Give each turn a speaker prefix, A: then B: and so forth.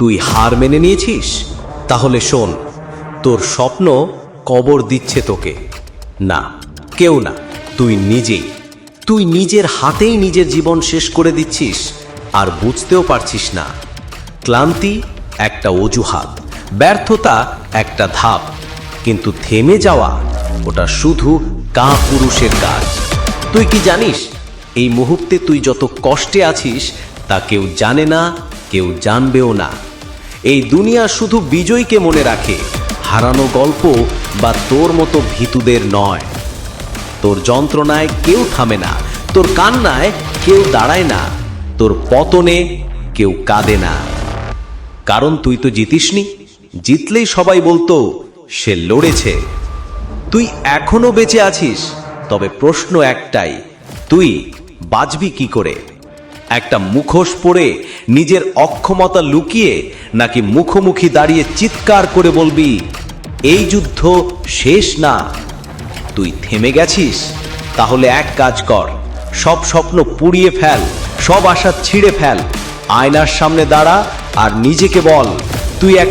A: তুই হার মেনে নিয়েছিস? তাহলে শোন, তোর স্বপ্ন কবর দিচ্ছে তোকে। না, কেউ না, তুই নিজেই। তুই নিজের হাতেই নিজের জীবন শেষ করে দিচ্ছিস, আর বুঝতেও পারছিস না। ক্লান্তি একটা অজুহাত, ব্যর্থতা একটা ধাপ, কিন্তু থেমে যাওয়া ওটা শুধু কা পুরুষের কাজ। তুই কি জানিস, এই মুহূর্তে তুই যত কষ্টে আছিস, তা কেউ জানে না, কেউ জানবেও না। এই দুনিয়া শুধু বিজয়ীকে মনে রাখে। হারানো গল্প বা তোর মতো ভীতুদের নয়। তোর যন্ত্রণায় কেউ থামে না, তোর কান্নায় কেউ দাঁড়ায় না, তোর পতনে কেউ কাঁদে না। কারণ তুই তো জিতিসনি, জিতলেই সবাই বলতো, সে লড়েছে। তুই এখনও বেঁচে আছিস, তবে প্রশ্ন একটাই, তুই বাঁচবি কি করে? একটা মুখোশ পরে নিজের অক্ষমতা লুকিয়ে নাকি মুখোমুখি দাঁড়িয়ে চিৎকার করে বলবি, এই যুদ্ধ শেষ না, তুই থেমে গেছিস, তাহলে এক কাজ কর, সব স্বপ্ন পুড়িয়ে ফেল, সব আশা ছিঁড়ে ফেল, আয়নার সামনে দাঁড়া আর নিজেকে বল, তুই এক